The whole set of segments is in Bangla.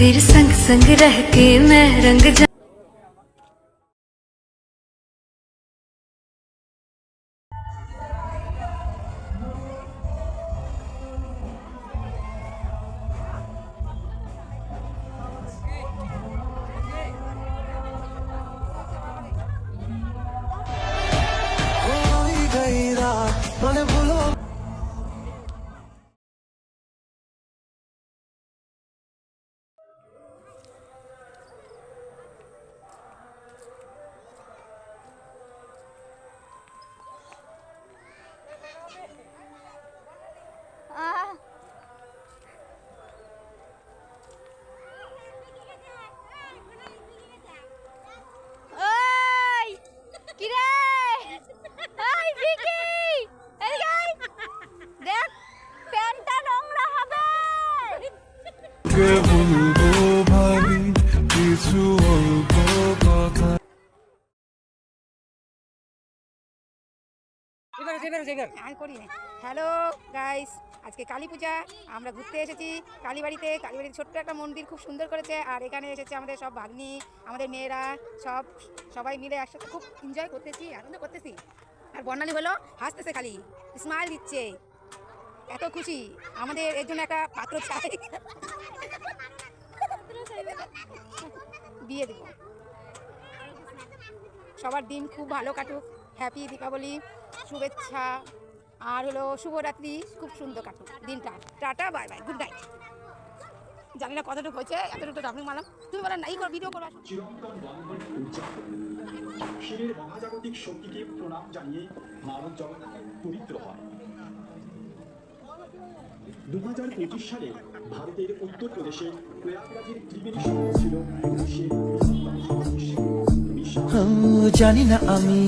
तेरे संग संग रह के मैं रंग जा কে বলব ভাবি? কিছু অল্প কথা। হ্যালো গাইস আজকে কালী পূজা। আমরা ঘুরতে এসেছি কালীবাড়িতে। কালীবাড়ির ছোট্ট একটা মন্দির খুব সুন্দর করেছে। আর এখানে এসেছে আমাদের সব ভাগ্নি আমাদের মেয়েরা সব সবাই মিলে একসাথে খুব এনজয় করতেছি আনন্দ করতেছি। আর বর্ণালী হলো হাসতেছে খালি স্মাইল দিচ্ছে। এত খুশি। আমাদের এর জন্য একটা পাত্র চাই। বিয়ে দেবো। সবার দিন খুব ভালো কাটুক। হ্যাপি দীপাবলি শুভেচ্ছা। আর হলো শুভরাত্রি, খুব সুন্দর কাটুক। দিনটা। Tata bye bye good night জানি না কতটুকু হয়েছে, এতটুকু আপনি মালাম তুমি বলেন নাই করো ভিডিও করো শিবের মহাজাগতিক শক্তিকে প্রণাম জানিয়ে মানব জগৎ পবিত্র হয়। দু হাজার পঁচিশ সালে ভারতের উত্তরপ্রদেশে প্রয়াগরাজের ত্রিবেণী ছিল। জানি না আমি।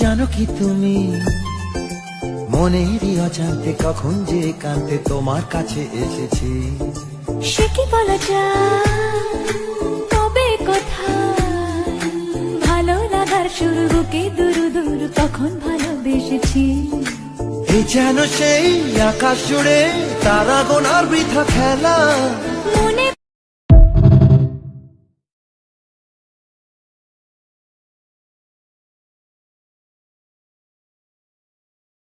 জানো কি তুমি? মনেরই অজান্তে কখন যে কান্তে তোমার কাছে এসেছি। সে কি বলা যায়? তবে কোথায় ভালো লাগার শুরু বুকে দুরু দুরু তখন ভালোবেসেছি। যেন সেই আকাশ জুড়ে তারা গোনার বৃথা খেলা।